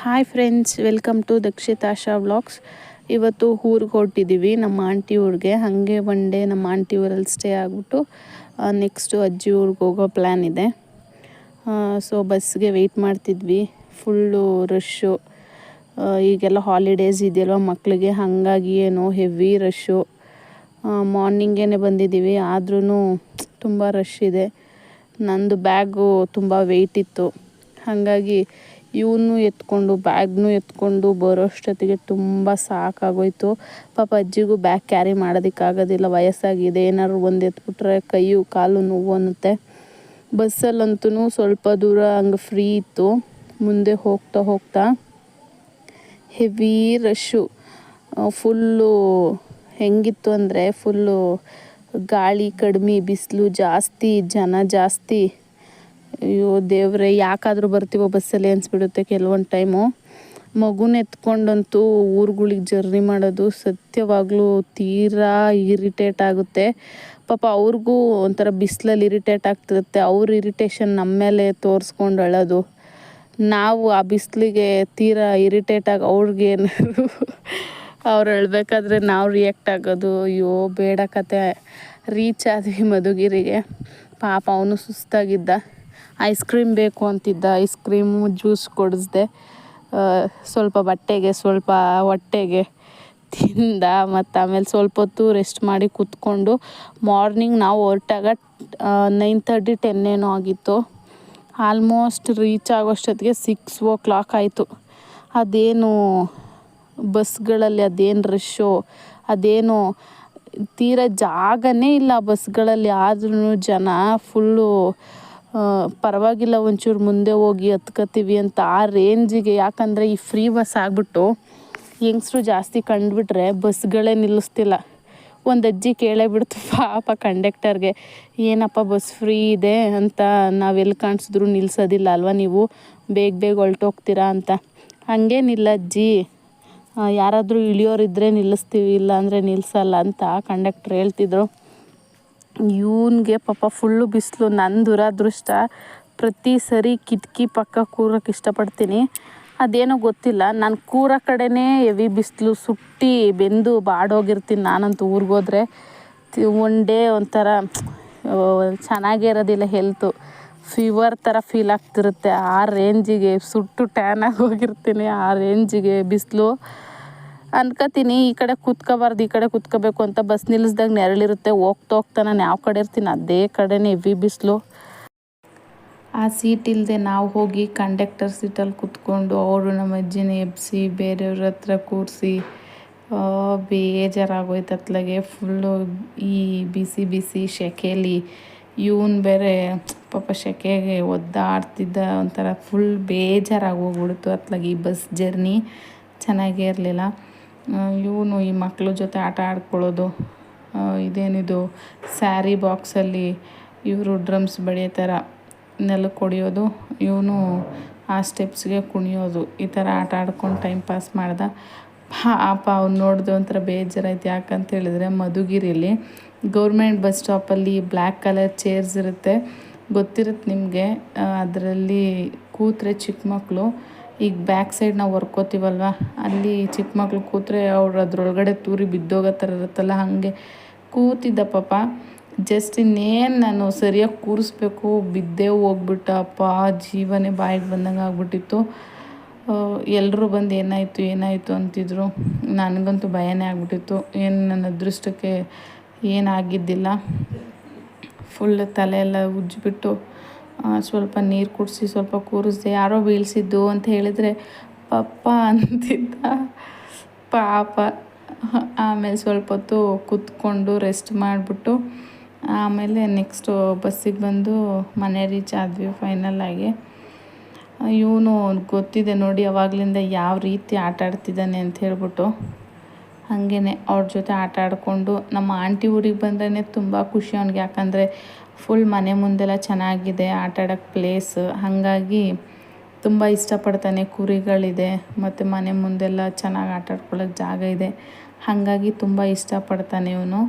Hi friends welcome to Dakshitasha vlogs ಇವತ್ತು ಊರಿಗೆ ಹೊರಟಿದ್ದೀವಿ ನಮ್ಮ ಆಂಟಿ ಊರಿಗೆ. ಹಾಗೆ ಒನ್ ಡೇ ನಮ್ಮ ಆಂಟಿ ಊರಲ್ಲಿ ಸ್ಟೇ ಆಗಿಬಿಟ್ಟು ನೆಕ್ಸ್ಟು ಅಜ್ಜಿ ಊರಿಗೆ ಹೋಗೋ ಪ್ಲ್ಯಾನ್ ಇದೆ. ಸೊ ಬಸ್ಗೆ ವೆಯ್ಟ್ ಮಾಡ್ತಿದ್ವಿ. ಫುಲ್ಲು ರಶ್ಶು ಈಗೆಲ್ಲ ಹಾಲಿಡೇಸ್ ಇದೆಯಲ್ವ ಮಕ್ಕಳಿಗೆ ಹಾಗಾಗಿ ಏನೋ ಹೆವಿ ರಶ್ಶು ಮಾರ್ನಿಂಗೇ ಬಂದಿದ್ದೀವಿ ಆದ್ರೂ ತುಂಬ ರಶ್ ಇದೆ. ನಂದು ಬ್ಯಾಗು ತುಂಬ ವೆಯ್ಟ್ ಇತ್ತು. ಹಾಗಾಗಿ ಇವನು ಎತ್ಕೊಂಡು, ಬ್ಯಾಗ್ನೂ ಎತ್ಕೊಂಡು ಬರೋಷ್ಟೊತ್ತಿಗೆ ತುಂಬ ಸಾಕಾಗೋಯ್ತು. ಪಾಪ ಅಜ್ಜಿಗೂ ಬ್ಯಾಗ್ ಕ್ಯಾರಿ ಮಾಡೋದಕ್ಕಾಗೋದಿಲ್ಲ, ವಯಸ್ಸಾಗಿದೆ, ಏನಾದ್ರು ಒಂದು ಎತ್ಬಿಟ್ರೆ ಕೈಯು, ಕಾಲು ನೋವು ಅನ್ನುತ್ತೆ. ಬಸ್ಸಲ್ಲಂತೂ ಸ್ವಲ್ಪ ದೂರ ಹಂಗೆ ಫ್ರೀ ಇತ್ತು, ಮುಂದೆ ಹೋಗ್ತಾ ಹೋಗ್ತಾ. Heavy rush. ಫುಲ್ಲು ಹೆಂಗಿತ್ತು ಅಂದರೆ ಫುಲ್ಲು ಗಾಳಿ ಕಡಿಮೆ, ಬಿಸಿಲು ಜಾಸ್ತಿ, ಜನ ಜಾಸ್ತಿ. ಅಯ್ಯೋ ದೇವ್ರೆ, ಯಾಕಾದರೂ ಬರ್ತೀವೋ ಬಸ್ಸಲ್ಲಿ ಅನಿಸ್ಬಿಡುತ್ತೆ ಕೆಲವೊಂದು ಟೈಮು. ಮಗುನ ಎತ್ಕೊಂಡಂತೂ ಊರುಗಳಿಗೆ ಜರ್ನಿ ಮಾಡೋದು ಸತ್ಯವಾಗ್ಲೂ ತೀರಾ ಇರಿಟೇಟ್ ಆಗುತ್ತೆ. ಪಾಪ ಅವ್ರಿಗೂ ಒಂಥರ ಬಿಸಿಲಲ್ಲಿ ಇರಿಟೇಟ್ ಆಗ್ತಿರುತ್ತೆ. ಅವ್ರ ಇರಿಟೇಷನ್ ನಮ್ಮ ಮೇಲೆ ತೋರಿಸ್ಕೊಂಡು ಅಳೋದು. ನಾವು ಆ ಬಿಸಿಲಿಗೆ ತೀರಾ ಇರಿಟೇಟ್ ಆಗಿ ಅವ್ರಿಗೆ ಏನಾದ್ರು ಅವ್ರು ಹೇಳ್ಬೇಕಾದ್ರೆ ನಾವು ರಿಯಾಕ್ಟ್ ಆಗೋದು. ಅಯ್ಯೋ ಬೇಡ ಕತೆ. ರೀಚ್ ಆದ್ವಿ ಮಧುಗಿರಿಗೆ. ಪಾಪ ಅವನು ಸುಸ್ತಾಗಿದ್ದ. ಐಸ್ ಕ್ರೀಮ್ ಬೇಕು ಅಂತಿದ್ದ, ಐಸ್ ಕ್ರೀಮು ಜ್ಯೂಸ್ ಕೊಡಿಸ್ದೆ. ಸ್ವಲ್ಪ ಬಟ್ಟೆಗೆ, ಸ್ವಲ್ಪ ಹೊಟ್ಟೆಗೆ ತಿಂದ, ಮತ್ತು ಆಮೇಲೆ ಸ್ವಲ್ಪ ಹೊತ್ತು ರೆಸ್ಟ್ ಮಾಡಿ ಕೂತ್ಕೊಂಡು ಮಾರ್ನಿಂಗ್ ನಾವು ಹೊರಟಾಗ ನೈನ್ ತರ್ಟಿ ಟೆನ್ ಏನೋ ಆಗಿತ್ತು. ಆಲ್ಮೋಸ್ಟ್ ರೀಚ್ ಆಗೋಷ್ಟೊತ್ತಿಗೆ ಸಿಕ್ಸ್ ಓ ಕ್ಲಾಕ್ ಆಯಿತು. ಅದೇನು ಬಸ್ಗಳಲ್ಲಿ ಅದೇನು ರಶ್ಶು ಅದೇನು ತೀರ ಜಾಗನೇ ಇಲ್ಲ ಬಸ್ಗಳಲ್ಲಿ ಆದ್ರೂ ಜನ ಫುಲ್ಲು ಪರವಾಗಿಲ್ಲ, ಒಂಚೂರು ಮುಂದೆ ಹೋಗಿ ಹತ್ಕೋತೀವಿ ಅಂತ ಆ ರೇಂಜಿಗೆ ಯಾಕಂದರೆ ಈ ಫ್ರೀ ಬಸ್ ಆಗಿಬಿಟ್ಟು ಯಂಗ್ಸ್ರು ಜಾಸ್ತಿ ಕಂಡುಬಿಟ್ರೆ ಬಸ್ಗಳೇ ನಿಲ್ಲಿಸ್ತಿಲ್ಲ. ಒಂದು ಅಜ್ಜಿ ಕೇಳೇ ಬಿಡ್ತು, ಪಾಪ ಕಂಡಕ್ಟರ್ಗೆ ಏನಪ್ಪ ಬಸ್ ಫ್ರೀ ಇದೆ ಅಂತ ನಾವೆಲ್ಲಿ ಕಾಣಿಸಿದ್ರು ನಿಲ್ಲಿಸೋದಿಲ್ಲ ಅಲ್ವಾ ನೀವು? ಬೇಗ ಬೇಗ ಹೊಲ್ಟೋಗ್ತೀರಾ ಅಂತ. ಹಾಗೇನಿಲ್ಲ ಅಜ್ಜಿ. ಯಾರಾದರೂ ಇಳಿಯೋರಿದ್ದರೆ ನಿಲ್ಲಿಸ್ತೀವಿ ಇಲ್ಲ ಅಂದರೆ ನಿಲ್ಲಿಸಲ್ಲ ಅಂತ ಕಂಡಕ್ಟ್ರ್ ಹೇಳ್ತಿದ್ರು. ಇವನಿಗೆ ಪಾಪ ಫುಲ್ಲು ಬಿಸಿಲು ನನ್ನ ದುರಾದೃಷ್ಟ. ಪ್ರತಿ ಸರಿ ಕಿಟಕಿ ಪಕ್ಕ ಕೂರೋಕೆ ಇಷ್ಟಪಡ್ತೀನಿ. ಅದೇನೋ ಗೊತ್ತಿಲ್ಲ, ನಾನು ಕೂರೋ ಕಡೆನೇ ಹೆವಿ ಬಿಸಿಲು, ಸುಟ್ಟಿ, ಬೆಂದು ಬಾಡೋಗಿರ್ತೀನಿ ನಾನಂತೂ ಊರಿಗೋದ್ರೆ ಒನ್ ಡೇ ಒಂಥರ ಚೆನ್ನಾಗೇ ಇರೋದಿಲ್ಲ ಹೆಲ್ತು ಫೀವರ್ ಥರ ಫೀಲ್ ಆಗ್ತಿರುತ್ತೆ. ಆ ರೇಂಜಿಗೆ ಸುಟ್ಟು ಟ್ಯಾನಾಗಿ ಹೋಗಿರ್ತೀನಿ, ಆ ರೇಂಜಿಗೆ ಬಿಸಿಲು. ಅನ್ಕೋತೀನಿ, ಈ ಕಡೆ ಕೂತ್ಕೋಬಾರ್ದು, ಈ ಕಡೆ ಕೂತ್ಕೋಬೇಕು ಅಂತ ಬಸ್ ನಿಲ್ಲಿಸ್ದಾಗ ನೆರಳಿರುತ್ತೆ. ಹೋಗ್ತಾ ಹೋಗ್ತಾ ನಾನು ಯಾವ ಕಡೆ ಇರ್ತೀನಿ, ಅದೇ ಕಡೆನೇ ಎವಿ ಬಿಸಿಲು. ಆ ಸೀಟ್ ಇಲ್ಲದೆ ನಾವು ಹೋಗಿ ಕಂಡಕ್ಟರ್ ಸೀಟಲ್ಲಿ ಕೂತ್ಕೊಂಡು ಅವರು ನಮ್ಮ ಅಜ್ಜಿನ ಎಬ್ಸಿ, ಬೇರೆಯವ್ರ ಹತ್ರ ಕೂರಿಸಿ ಬೇಜಾರಾಗೋಯ್ತು ಅತ್ಲಾಗೆ. ಫುಲ್ಲು ಈ ಬಿಸಿ ಬಿಸಿ ಸೆಕೆಲಿ ಇವನು ಬೇರೆ ಪಾಪ ಸೆಕೆಗೆ ಒದ್ದಾಡ್ತಿದ್ದ ಒಂಥರ ಫುಲ್ ಬೇಜಾರಾಗಿ ಹೋಗ್ಬಿಡ್ತು ಅತ್ಲಾಗೆ ಈ ಬಸ್ ಜರ್ನಿ. ಚೆನ್ನಾಗೇ ಇರಲಿಲ್ಲ. ಇವನು ಈ ಮಕ್ಕಳ ಜೊತೆ ಆಟ ಆಡ್ಕೊಳ್ಳೋದು ಇದೇನಿದು, ಸ್ಯಾರಿ ಬಾಕ್ಸಲ್ಲಿ ಇವರು ಡ್ರಮ್ಸ್ ಬಡಿಯೋ ಥರ ನೆಲಕ್ಕೆ ಹೊಡಿಯೋದು ಇವನು ಆ ಸ್ಟೆಪ್ಸ್ಗೆ ಕುಣಿಯೋದು, ಈ ಥರ ಆಟ ಆಡ್ಕೊಂಡು ಟೈಮ್ ಪಾಸ್ ಮಾಡ್ದ. ಪಾಪ ಅವ್ನು ನೋಡಿದೆ ಒಂಥರ ಬೇಜಾರಾಯ್ತು. ಯಾಕಂತ ಹೇಳಿದ್ರೆ ಮಧುಗಿರಿಲಿ ಗೌರ್ಮೆಂಟ್ ಬಸ್ ಸ್ಟಾಪಲ್ಲಿ ಬ್ಲ್ಯಾಕ್ ಕಲರ್ ಚೇರ್ಸ್ ಇರುತ್ತೆ. ಗೊತ್ತಿರುತ್ತೆ ನಿಮಗೆ ಅದರಲ್ಲಿ ಕೂತ್ರೆ ಚಿಕ್ಕ ಮಕ್ಕಳು ಈಗ ಬ್ಯಾಕ್ ಸೈಡ್ ನಾವು ಹೊರ್ಕೋತೀವಲ್ವ? ಅಲ್ಲಿ ಚಿಕ್ಕ ಮಕ್ಳು ಕೂತ್ರೆ ಅವ್ರು ಅದ್ರೊಳಗಡೆ ತೂರಿ ಬಿದ್ದೋಗೋ ಥರ ಇರುತ್ತಲ್ಲ, ಹಾಗೆ ಕೂತಿದ್ದ ಪಾಪ. ಜಸ್ಟ್ ಇನ್ನೇನು ನಾನು ಸರಿಯಾಗಿ ಕೂರಿಸ್ಬೇಕು, ಬಿದ್ದೇ ಹೋಗ್ಬಿಟ್ಟಪ್ಪ ಜೀವನೇ ಬಾಯಿಗೆ ಬಂದಂಗೆ ಆಗ್ಬಿಟ್ಟಿತ್ತು. ಎಲ್ಲರೂ ಬಂದು ಏನಾಯಿತು ಏನಾಯಿತು ಅಂತಿದ್ರು. ನನಗಂತೂ ಭಯನೇ ಆಗ್ಬಿಟ್ಟಿತ್ತು. ಏನು ನನ್ನ ಅದೃಷ್ಟಕ್ಕೆ ಏನಾಗಿದ್ದಿಲ್ಲ ಫುಲ್ ತಲೆ ಎಲ್ಲ ಉಜ್ಜಿಬಿಟ್ಟು ಸ್ವಲ್ಪ ನೀರು ಕುಡಿಸಿ, ಸ್ವಲ್ಪ ಕೂರಿಸ್ದೆ ಯಾರೋ ಬೀಳಿಸಿದ್ದು ಅಂತ ಹೇಳಿದರೆ, ಪಪ್ಪ ಅಂತಿದ್ದ. ಪಾಪ. ಆಮೇಲೆ ಸ್ವಲ್ಪ ಹೊತ್ತು ಕೂತ್ಕೊಂಡು ರೆಸ್ಟ್ ಮಾಡಿಬಿಟ್ಟು, ಆಮೇಲೆ ನೆಕ್ಸ್ಟು ಬಸ್ಸಿಗೆ ಬಂದು ಮನೆ ರೀಚ್ ಆದ್ವಿ ಫೈನಲಾಗಿ ಇವನು ಗೊತ್ತಿದೆ ನೋಡಿ ಅವಾಗಲಿಂದ ಯಾವ ರೀತಿ ಆಟ ಆಡ್ತಿದ್ದಾನೆ ಅಂತ ಹೇಳ್ಬಿಟ್ಟು. ಹಾಗೇ ಅವ್ರ ಜೊತೆ ಆಟ ಆಡಿಕೊಂಡು ನಮ್ಮ ಆಂಟಿ ಊರಿಗೆ ಬಂದ್ರೇ ತುಂಬ ಖುಷಿ ಅವ್ನಿಗೆ. ಯಾಕಂದರೆ ಫುಲ್ ಮನೆ ಮುಂದೆಲ್ಲ ಚೆನ್ನಾಗಿದೆ ಆಟ ಆಡೋಕ್ಕೆ ಪ್ಲೇಸ್ ಹಾಗಾಗಿ ತುಂಬ ಇಷ್ಟಪಡ್ತಾನೆ. ಕುರಿಗಳಿದೆ, ಮತ್ತು ಮನೆ ಮುಂದೆಲ್ಲ ಚೆನ್ನಾಗಿ ಆಟ ಆಡ್ಕೊಳ್ಳೋಕೆ ಜಾಗ ಇದೆ. ಹಾಗಾಗಿ ತುಂಬ ಇಷ್ಟಪಡ್ತಾನೆ ಇವನು.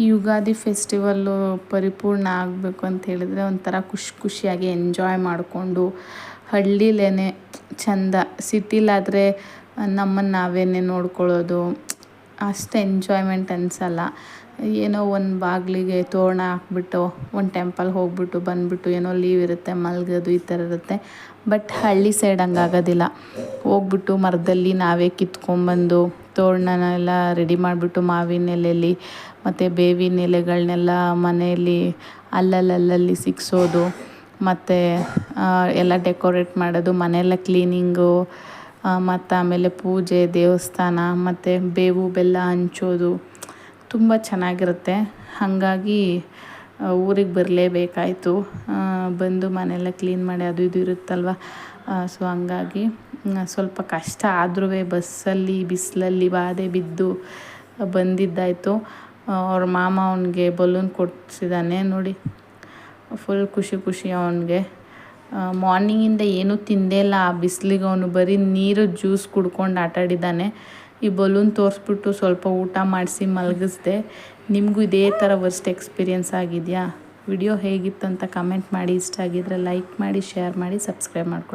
ಈ ಯುಗಾದಿ ಫೆಸ್ಟಿವಲ್ಲು ಪರಿಪೂರ್ಣ ಆಗಬೇಕು ಅಂತ ಹೇಳಿದರೆ ಒಂಥರ ಖುಷಿ ಖುಷಿಯಾಗಿ ಎಂಜಾಯ್ ಮಾಡಿಕೊಂಡು ಹಳ್ಳಿಲೇ ಚೆಂದ. ಸಿಟಿಲಾದರೆ ನಮ್ಮನ್ನು ನಾವೇನೆ ನೋಡ್ಕೊಳ್ಳೋದು ಅಷ್ಟು ಎಂಜಾಯ್ಮೆಂಟ್ ಅನಿಸಲ್ಲ. ಏನೋ ಒಂದು ಬಾಗಿಲಿಗೆ ತೋರಣ ಹಾಕ್ಬಿಟ್ಟು, ಒಂದು ಟೆಂಪಲ್ ಹೋಗ್ಬಿಟ್ಟು, ಬಂದುಬಿಟ್ಟು ಏನೋ ಲೀವ್ ಇರುತ್ತೆ, ಮಲಗೋದು ಈ ಥರ ಇರುತ್ತೆ. ಬಟ್ ಹಳ್ಳಿ ಸೈಡ್ ಹಂಗಾಗೋದಿಲ್ಲ. ಹೋಗ್ಬಿಟ್ಟು ಮರದಲ್ಲಿ ನಾವೇ ಕಿತ್ಕೊಂಡ್ಬಂದು ತೋರಣನೆಲ್ಲ ರೆಡಿ ಮಾಡಿಬಿಟ್ಟು ಮಾವಿನ ಎಲೆಯಲ್ಲಿ ಮತ್ತು ಬೇವಿನ ಎಲೆಗಳನ್ನೆಲ್ಲ ಮನೆಯಲ್ಲಿ ಅಲ್ಲಲ್ಲಲ್ಲಿ ಸಿಕ್ಕಿಸೋದು ಮತ್ತು ಎಲ್ಲ ಡೆಕೋರೇಟ್ ಮಾಡೋದು, ಮನೆಯೆಲ್ಲ ಕ್ಲೀನಿಂಗು ಮತ್ತು ಆಮೇಲೆ ಪೂಜೆ, ದೇವಸ್ಥಾನ, ಮತ್ತು ಬೇವು, ಬೆಲ್ಲ ಹಂಚೋದು ತುಂಬ ಚೆನ್ನಾಗಿರುತ್ತೆ. ಹಾಗಾಗಿ ಊರಿಗೆ ಬರಲೇಬೇಕಾಯಿತು. ಬಂದು ಮನೆಯೆಲ್ಲ ಕ್ಲೀನ್ ಮಾಡಿ ಅದು ಇದು ಇರುತ್ತಲ್ವ? ಸೊ ಹಂಗಾಗಿ ಸ್ವಲ್ಪ ಕಷ್ಟ ಆದ್ರೂ ಬಸ್ಸಲ್ಲಿ, ಬಿಸಿಲಲ್ಲಿ ಬಾಧೆ ಬಿದ್ದು ಬಂದಿದ್ದಾಯಿತು. ಅವ್ರ ಮಾಮ ಅವನಿಗೆ ಬಲೂನ್ ಕೊಡಿಸಿದ್ದಾನೆ ನೋಡಿ. ಫುಲ್ ಖುಷಿ ಖುಷಿ ಅವನಿಗೆ. ಮಾರ್ನಿಂಗಿಂದ ಏನೂ ತಿಂದೇ ಇಲ್ಲ. ಆ ಬಿಸಿಲಿಗೆ ಅವನು ಬರೀ ನೀರು ಜ್ಯೂಸ್ ಕುಡ್ಕೊಂಡು ಆಟಾಡಿದ್ದಾನೆ ಈ ಬಲೂನ್ ತೋರಿಸ್ಬಿಟ್ಟು ಸ್ವಲ್ಪ ಊಟ ಮಾಡಿಸಿ ಮಲಗಿಸ್ದೆ. ನಿಮಗೂ ಇದೇ ಥರ ವರ್ಸ್ಟ್ ಎಕ್ಸ್ಪೀರಿಯೆನ್ಸ್ ಆಗಿದೆಯಾ? ವಿಡಿಯೋ ಹೇಗಿತ್ತು ಅಂತ ಕಮೆಂಟ್ ಮಾಡಿ. ಇಷ್ಟ ಆಗಿದ್ರೆ ಲೈಕ್ ಮಾಡಿ ಶೇರ್ ಮಾಡಿ ಸಬ್ಸ್ಕ್ರೈಬ್ ಮಾಡ್ಕೊಳ್ಳಿ